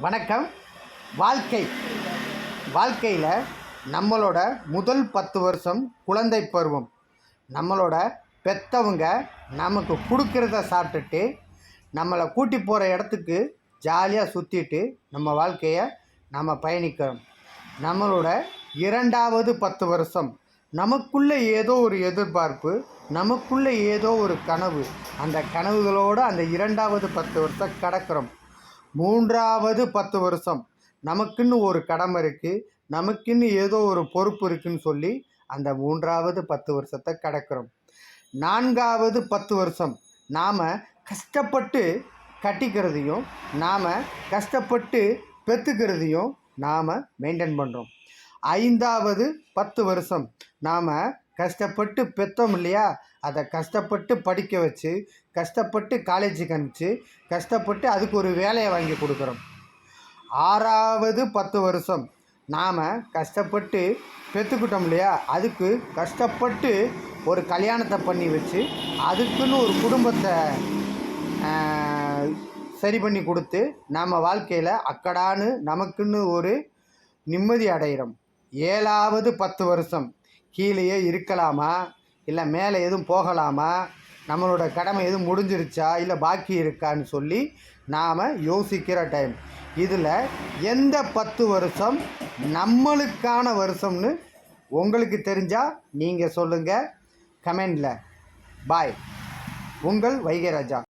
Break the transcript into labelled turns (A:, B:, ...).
A: வணக்கம். வாழ்க்கை. வாழ்க்கையில் நம்மளோட முதல் பத்து வருஷம் குழந்தை பருவம். நம்மளோட பெற்றவங்க நமக்கு கொடுக்கறத சாப்பிட்டுட்டு நம்மளை கூட்டி போகிற இடத்துக்கு ஜாலியாக சுற்றிட்டு நம்ம வாழ்க்கையை நம்ம பயணிக்கிறோம். நம்மளோட இரண்டாவது பத்து வருஷம். நமக்குள்ளே ஏதோ ஒரு எதிர்பார்ப்பு நமக்குள்ளே ஏதோ ஒரு கனவு. அந்த கனவுகளோடு அந்த இரண்டாவது பத்து வருஷம் கடக்கிறோம். மூன்றாவது பத்து வருஷம். நமக்குன்னு ஒரு கடமை இருக்குது நமக்குன்னு ஏதோ ஒரு பொறுப்பு இருக்குன்னு சொல்லி அந்த மூன்றாவது பத்து வருஷத்தை கடக்கிறோம். நான்காவது பத்து வருஷம். நாம் கஷ்டப்பட்டு கட்டிக்கிறதையும் நாம் கஷ்டப்பட்டு பெற்றுக்கிறதையும் நாம் மெயின்டைன் பண்ணுறோம் ஐந்தாவது பத்து வருஷம். நாம் கஷ்டப்பட்டு பெற்றோம் இல்லையா? அதை கஷ்டப்பட்டு படிக்க வச்சு கஷ்டப்பட்டு காலேஜுக்கு அனுப்பிச்சு கஷ்டப்பட்டு அதுக்கு ஒரு வேலையை வாங்கி கொடுக்குறோம். ஆறாவது பத்து வருஷம். நாம் கஷ்டப்பட்டு பெற்றுக்கிட்டோம் இல்லையா? அதுக்கு கஷ்டப்பட்டு ஒரு கல்யாணத்தை பண்ணி வச்சு அதுக்குன்னு ஒரு குடும்பத்தை சரி பண்ணி கொடுத்து நம்ம வாழ்க்கையில் அக்கடான்னு நமக்குன்னு ஒரு நிம்மதி அடைகிறோம் ஏழாவது பத்து வருஷம். கீழேயே இருக்கலாமா? இல்லை மேலே எதுவும் போகலாமா? நம்மளோட கடமை எதுவும் முடிஞ்சிருச்சா? இல்லை பாக்கி இருக்கான்னு சொல்லி நாம் யோசிக்கிற டைம் இதில் எந்த பத்து வருஷம் நம்மளுக்கான வருஷம்னு உங்களுக்கு தெரிஞ்சால் நீங்கள் சொல்லுங்கள் கமெண்டில். பாய். உங்கள் வைகராஜா